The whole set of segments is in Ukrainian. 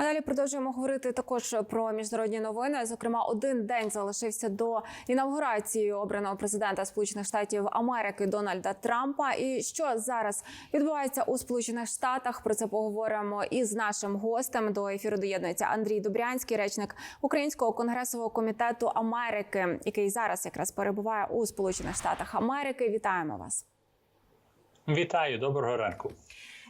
А далі продовжуємо говорити також про міжнародні новини. Зокрема, один день залишився до інавгурації обраного президента Сполучених Штатів Америки Дональда Трампа. І що зараз відбувається у Сполучених Штатах? Про це поговоримо із нашим гостем. До ефіру доєднується Андрій Добрянський, речник Українського конгресового комітету Америки, який зараз якраз перебуває у Сполучених Штатах Америки. Вітаємо вас. Вітаю, доброго ранку.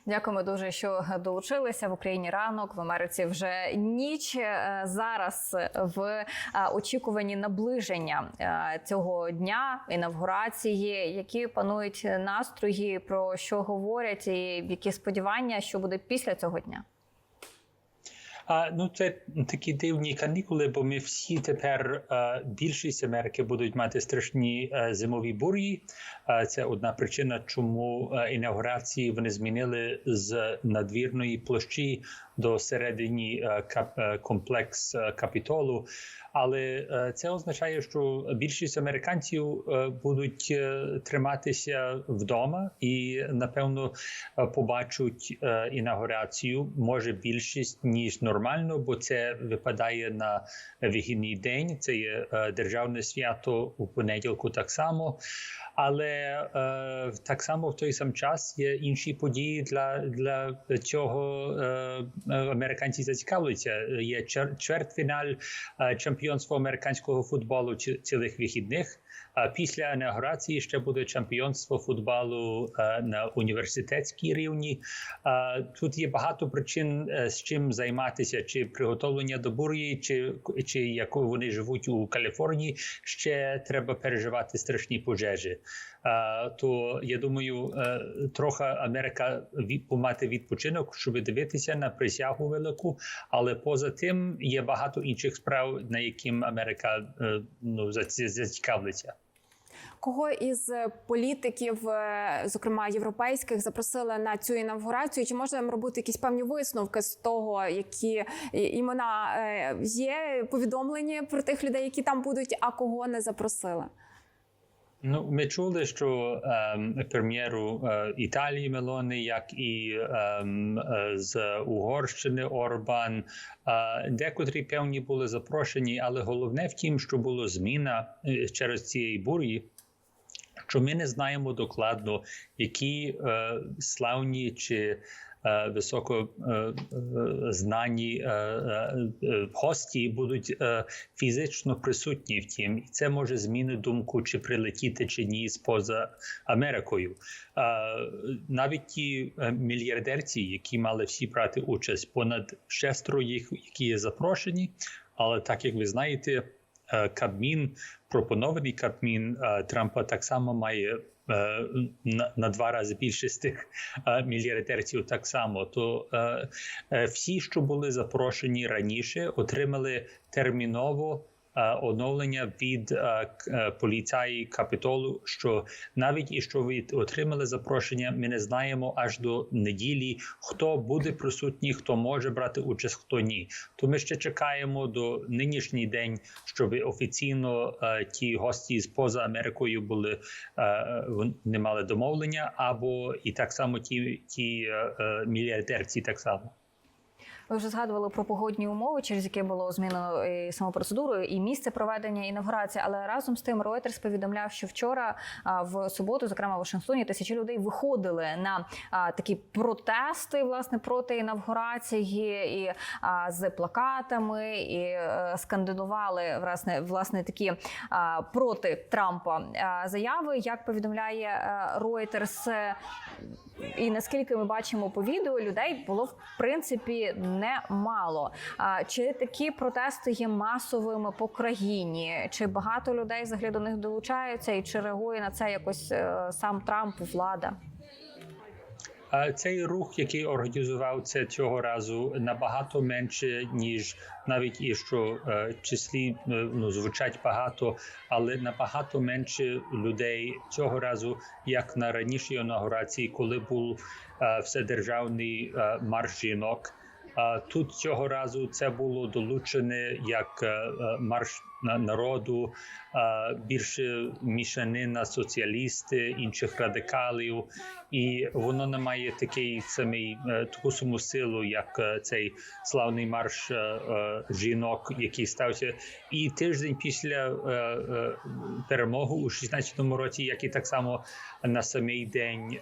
Дякуємо дуже, що долучилися в Україні ранок в Америці. Вже ніч Е, зараз в е, очікуванні наближення е, цього дня інавгурації, які панують настрої, про що говорять, і які сподівання, що буде після цього дня. А, ну, це такі дивні канікули, бо ми всі тепер а, більшість Америки будуть мати страшні а, зимові бурі. Це одна причина, чому а, інаугурації вони змінили з надвірної площі до середині а, комплекс капітолу. Але це означає, що більшість американців будуть триматися вдома і напевно побачать інаугурацію. Може більшість ніж нормально, бо це випадає на вихідний день. Це є е, державне свято у понеділку, так само. Але е, так само в той сам час є інші події для, для цього е, е, американці зацікавляться. Є чвер- чвертьфіналь е, чемпіонства американського футболу ці- цілих вихідних. А після інаугурації ще буде чемпіонство футболу е, на університетській рівні. Е, Тут є багато причин, е, з чим займатися, чи приготовлення до бур'ї, чи, чи як вони живуть у Каліфорнії, ще треба переживати страшні пожежі. То я думаю, е, трохи Америка помати відпочинок, щоб дивитися на присягу велику, але поза тим є багато інших справ, на яким Америка е, ну, заці- зацікавиться. Кого із політиків, е, зокрема європейських, запросили на цю інавгурацію? Чи їм робити якісь певні висновки з того, які імена є повідомлені про тих людей, які там будуть, а кого не запросили? Ну, ми чули, що ем, прем'єру е, Італії Мелони, як і ем, е, з Угорщини Орбан, е, декотрі певні були запрошені, але головне в тім, що була зміна е, через цієї бурі. Що ми не знаємо докладно, які е, славні чи е, високо е, е, гості будуть фізично присутні в тім, і це може змінити думку, чи прилетіти чи ні з поза Америкою. Навіть ті мільярдерці, які мали всі брати участь, понад шестеро їх, які є запрошені, але так як ви знаєте. Кабмін, пропонований Кабмін Трампа так само має на, на два рази більше з тих е, мільярдерців. Так само, то е, е, всі, що були запрошені раніше, отримали терміново. Е, Оновлення від е, е, поліцаї капітолу, що навіть і що ви отримали запрошення, ми не знаємо аж до неділі, хто буде присутній, хто може брати участь, хто ні. То ми ще чекаємо до нинішній день, щоб офіційно ті гості з поза Америкою були е, вони мали домовлення, або і так само ті, ті мільярдерці так само. Ви вже згадували про погодні умови, через які було змінено і саму процедуру, і місце проведення інавгурації. Але разом з тим Reuters повідомляв, що вчора в суботу, зокрема в Вашингтоні, тисячі людей виходили на такі протести власне проти інавгурації і з плакатами, і е, скандинували власне власне такі проти Трампа заяви. Як повідомляє е, е, і наскільки ми бачимо по відео, людей було в принципі немало. А чи такі протести є масовими по країні? Чи багато людей взагалі до них долучаються, і чи реагує на це якось е, сам Трамп, влада? Цей рух, який організував це цього разу, набагато менше ніж навіть і що е, числі е, ну звучать багато, але набагато менше людей цього разу, як на ранішій інаугурації, коли був е, вседержавний марш жінок. Тут цього разу це було долучене як марш народу, більше мішанина соціалісти, інших радикалів, і воно не має такий самий е, таку саму силу, як е, цей славний марш е, жінок, який стався, і тиждень після перемоги у 16-му році, як і так само на самий день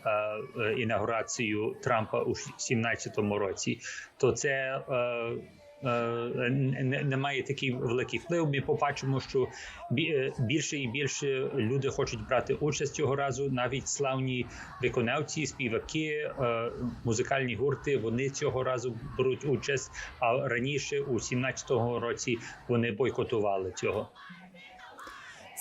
інаугурацію Трампа у 17-му році, то це. Е, не, має такий великий вплив. Ми побачимо, що е, більше і більше люди хочуть брати участь цього разу. Навіть славні виконавці, співаки, е, музикальні гурти. Вони цього разу беруть участь. А раніше, у 17-му році, вони бойкотували цього.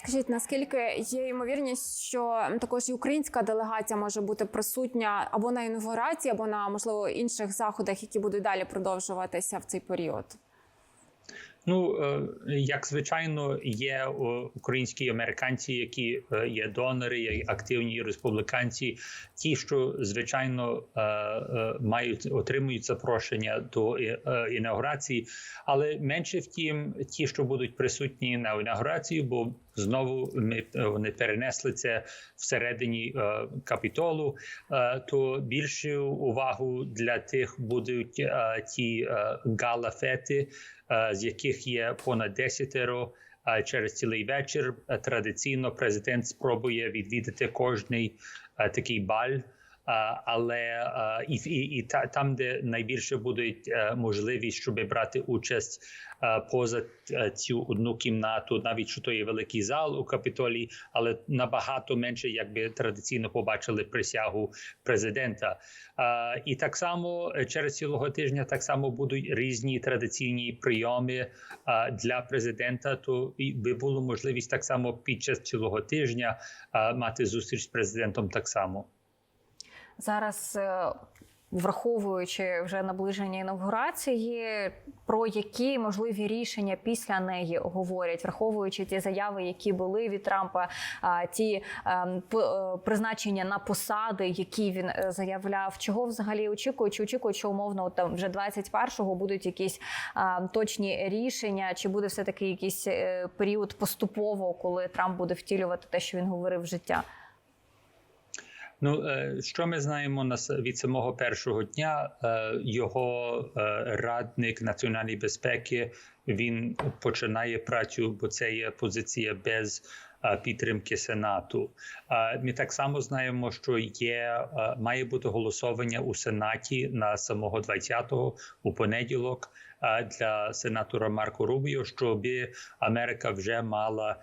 Скажіть, наскільки є ймовірність, що також і українська делегація може бути присутня або на інаугурації, або на можливо інших заходах, які будуть далі продовжуватися в цей період? Ну е, як звичайно, є українські американці, які е, є донори, є активні республіканці, ті, що звичайно е, мають отримують запрошення до інаугурації, але менше втім, ті, що будуть присутні на інаугурацію, бо знову ми вони перенесли це всередині е, капітолу, е, то більшу увагу для тих будуть е, ті галафети, з яких є понад десятеро. А Через цілий вечір традиційно президент спробує відвідати кожний такий баль. Але і, і, і та, там, де найбільше буде е, можливість, щоб брати участь е, поза е, цю одну кімнату, навіть що то є великий зал у капітолії, але набагато менше, якби традиційно побачили присягу президента. І так само через цілого тижня так само будуть різні традиційні прийоми для президента. То би було можливість так само під час цілого тижня мати зустріч з президентом так само. Зараз, е, враховуючи вже наближення інавгурації, про які можливі рішення після неї говорять, враховуючи ті заяви, які були від Трампа, ті ем, е, призначення на посади, які він е, заявляв, чого взагалі очікують? Чи очікують, що умовно там вже 21-го будуть якісь точні рішення, чи буде все таки якийсь період поступово, коли Трамп буде втілювати те, що він говорив в життя? Ну е, що ми знаємо на с- від самого першого дня? Е, Його е, радник національної безпеки він починає працю, бо це є позиція без підтримки Сенату. Ми так само знаємо, що є має бути голосування у Сенаті на самого 20-го у понеділок для сенатора Марко Рубіо, щоб Америка вже мала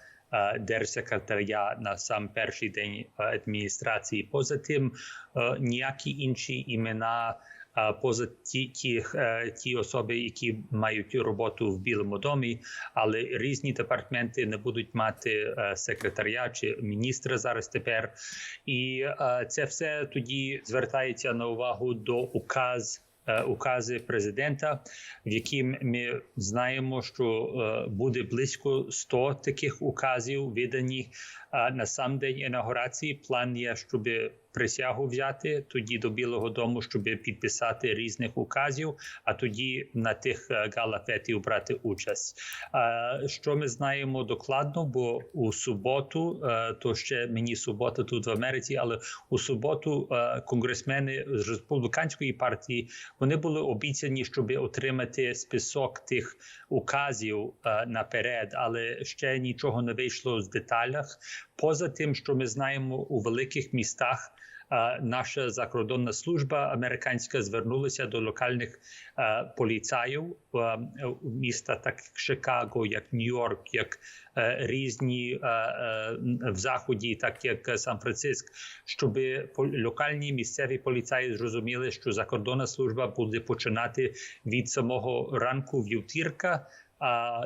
держсекретаря на сам перший день е, адміністрації. Поза тим, е, ніякі інші імена. е, Поза ті, ті, е, ті особи, які мають роботу в Білому домі, але різні департаменти не будуть мати е, секретаря чи міністра зараз тепер. І е, це все тоді звертається на увагу до указ е, укази президента, в яким ми знаємо, що е, буде близько 100 таких указів видані е, на сам день інаугурації. План є, щоб присягу взяти тоді до Білого Дому, щоб підписати різних указів, а тоді на тих е, галафетів брати участь. Е, Що ми знаємо докладно? Бо у суботу, е, то ще мені субота тут в Америці, але у суботу конгресмени з республіканської партії вони були обіцяні, щоб отримати список тих указів наперед, але ще нічого не вийшло з деталях. Поза тим, що ми знаємо у великих містах. Наша закордонна служба американська звернулася до локальних поліцаїв міста, так як Чикаго, як Нью-Йорк, як е, різні е, в заході, так як Сан-Франциск, щоб локальні місцеві поліцаї зрозуміли, що закордонна служба буде починати від самого ранку вівтірка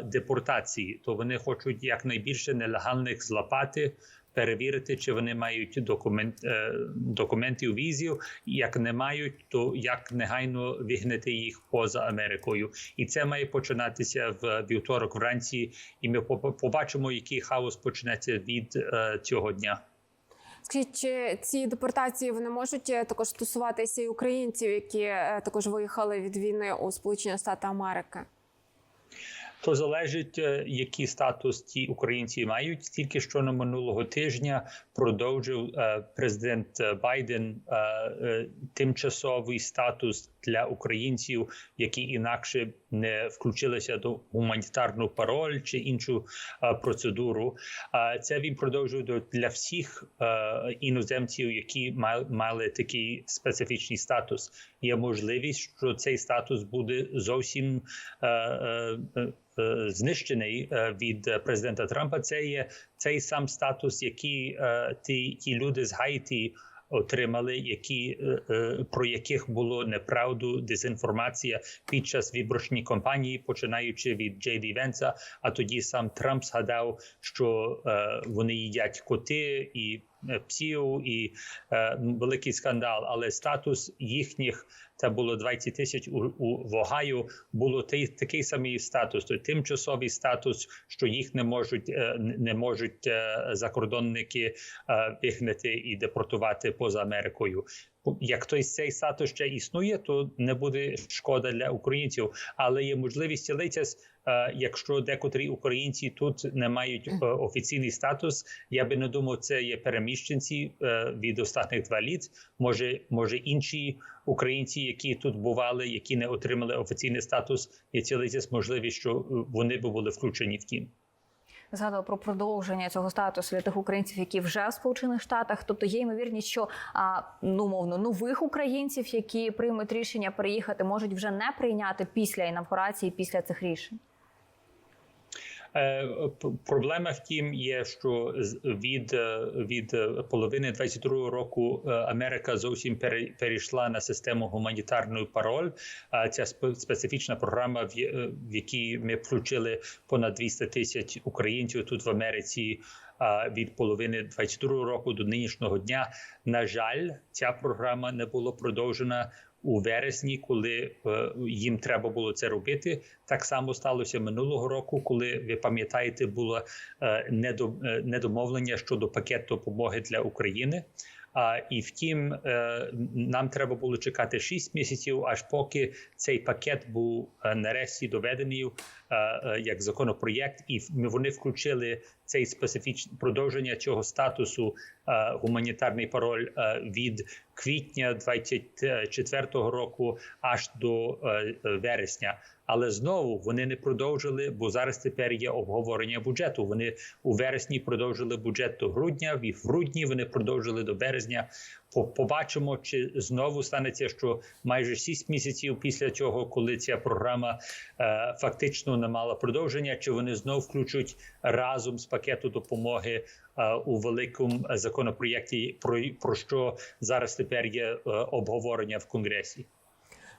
депортації. То вони хочуть якнайбільше нелегальних злапати. Перевірити, чи вони мають документ е, документів візів. Як не мають, то як негайно вигнати їх поза Америкою, і це має починатися в вівторок вранці. І ми по- побачимо, який хаос почнеться від е, цього дня. Скажіть, чи ці депортації вони можуть е, також стосуватися і українців, які також виїхали від війни у Сполучені Штати Америки? То залежить, е, який статус ті українці мають. Тільки що на минулого тижня продовжив е, президент Байден е, тимчасовий статус для українців, які інакше не включилися до гуманітарну пароль чи іншу е, процедуру. А це він продовжує до- для всіх е, іноземців, які ма- мали такий специфічний статус. Є можливість, що цей статус буде зовсім е, знищений від президента Трампа. Це є цей сам статус, який ті, ті люди з Гаїті отримали, які е, е, про яких було неправду дезінформація під час виборчої кампанії, починаючи від Джей Ді Венса. А тоді сам Трамп згадав, що е, вони їдять коти і псів, і е, великий скандал. Але статус їхніх це було 20 тисяч у, у Вогаю. Було той, такий самий статус, той тимчасовий статус, що їх не можуть е, не можуть е, закордонники е, вигнати і депортувати поза Америкою. Як той цей статус ще існує, то не буде шкода для українців, але є можливість цілитись, е, якщо декотрі українці тут не мають е, офіційний статус. Я би не думав, це є переміщенці е, від останніх два літ. Може, може інші українці, які тут бували, які не отримали офіційний статус, є цілитись можливість, що вони би були включені в тім. Згадували про продовження цього статусу для тих українців, які вже в Сполучених Штатах. Тобто є ймовірність, що а, ну мовно нових українців, які приймуть рішення переїхати, можуть вже не прийняти після інавгурації, після цих рішень. Е, Проблема в тім є, що від, е, від половини 22 року е, Америка зовсім пере- перейшла на систему гуманітарної пароль. А Ця спе- специфічна програма, в якій ми включили понад 200 тисяч українців тут в Америці. а, Від половини 22 року до нинішнього дня, на жаль, ця програма не була продовжена у вересні, коли е, їм треба було це робити. Так само сталося минулого року, коли ви пам'ятаєте, було е, е, недомовлення щодо пакету допомоги для України. А і втім, нам треба було чекати 6 місяців, аж поки цей пакет був нарешті доведений як законопроєкт, і вони включили цей специфічне продовження цього статусу е, гуманітарний пароль е, від квітня 24 року аж до е, е, вересня. Але знову вони не продовжили, бо зараз тепер є обговорення бюджету. Вони у вересні продовжили бюджет до грудня, в грудні вони продовжили до березня. По- Побачимо, чи знову станеться, що майже 6 місяців після цього, коли ця програма е, фактично не мала продовження, чи вони знову включать разом з пакету допомоги е, у великому законопроєкті, про, про що зараз тепер є е, обговорення в Конгресі.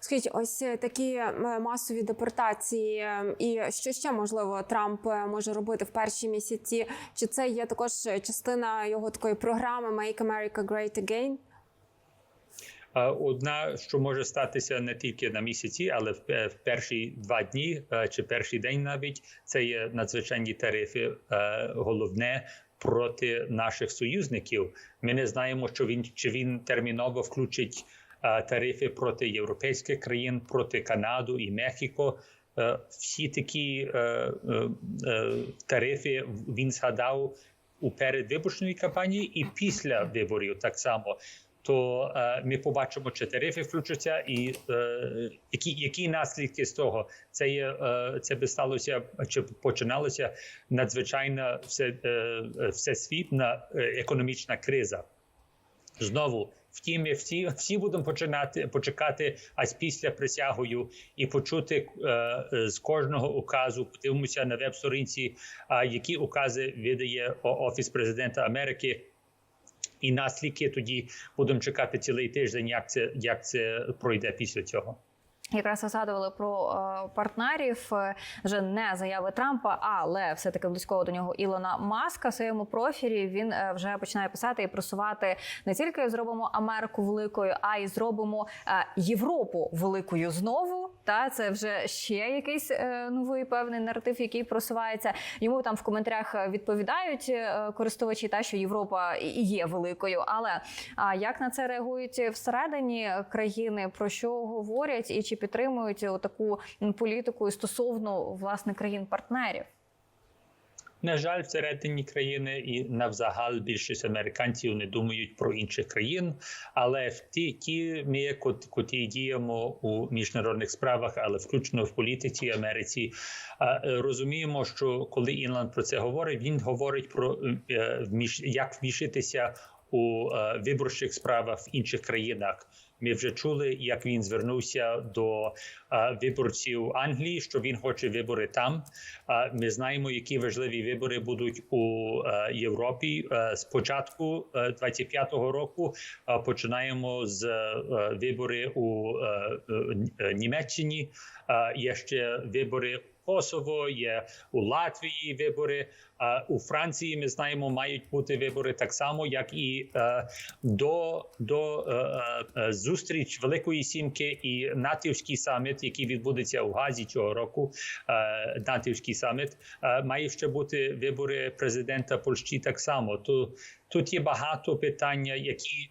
Скажіть, ось такі е, масові депортації, е, і що ще можливо Трамп е, може робити в перші місяці? Чи це є також частина його такої програми Make America Great Again? Е, Одна, що може статися не тільки на місяці, але в в перші два дні е, чи перший день навіть це є надзвичайні тарифи. е, Головне проти наших союзників. Ми не знаємо, що він чи він терміново включить е, тарифи проти європейських країн, проти Канаду і Мехіко. Е, Всі такі е, е, е, тарифи він згадав у передвиборчій кампанії і після виборів так само то е, ми побачимо, чи тарифи включаться, і е, які, які наслідки з того. Це є е, це би сталося чи починалося надзвичайна все, е, всесвітна е, економічна криза. Знову. Втім, всі всі будемо починати почекати аж після присягою і почути е, з кожного указу. Подивимося на веб-сторінці, а які укази видає офіс президента Америки. І наслідки тоді будемо чекати цілий тиждень, як це як це пройде після цього. Якраз ви згадували про е, партнерів е, вже не заяви Трампа, але все таки близького до нього Ілона Маска в своєму профілі він е, вже починає писати і просувати не тільки зробимо Америку великою, а й зробимо Європу великою знову. Та це вже ще якийсь новий певний наратив, який просувається. Йому там в коментарях відповідають користувачі, та що Європа і є великою. Але як на це реагують всередині країни? Про що говорять, і чи підтримують таку політику стосовно власне країн-партнерів. На жаль, всередині країни і навзагал більшість американців не думають про інших країн. Але в ті, ті ми, кот- котрі діємо у міжнародних справах, але включно в політиці Америці, е, е, розуміємо, що коли Інланд про це говорить, він говорить про е, як вмішитися у е, виборчих справах в інших країнах. Ми вже чули, як він звернувся до е, виборців Англії, що він хоче вибори там. Е, Ми знаємо, які важливі вибори будуть у е, Європі. З початку е, 25-го року починаємо з вибори у Німеччині. Є ще вибори Косово, є у Латвії вибори. У Франції ми знаємо, мають бути вибори так само, як і е, до, до е, е, зустріч Великої Сімки і натівський саміт, який відбудеться у Газі цього року. Натівський саміт має ще бути вибори президента Польщі так само. То тут є багато питання, які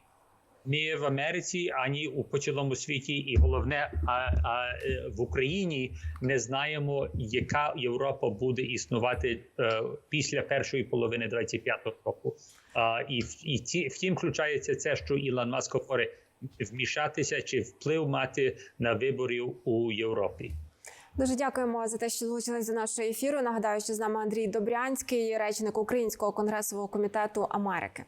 ми в Америці, ані у по цілому світі, і головне, а, а е, в Україні не знаємо, яка Європа буде існувати е, після першої половини 25-го року. А, і і ці втім включається це, що Ілон Маск говорить вмішатися чи вплив мати на виборів у Європі. Дуже дякуємо за те, що долучились до нашого ефіру. Нагадаю, що з нами Андрій Добрянський, речник Українського конгресового комітету Америки.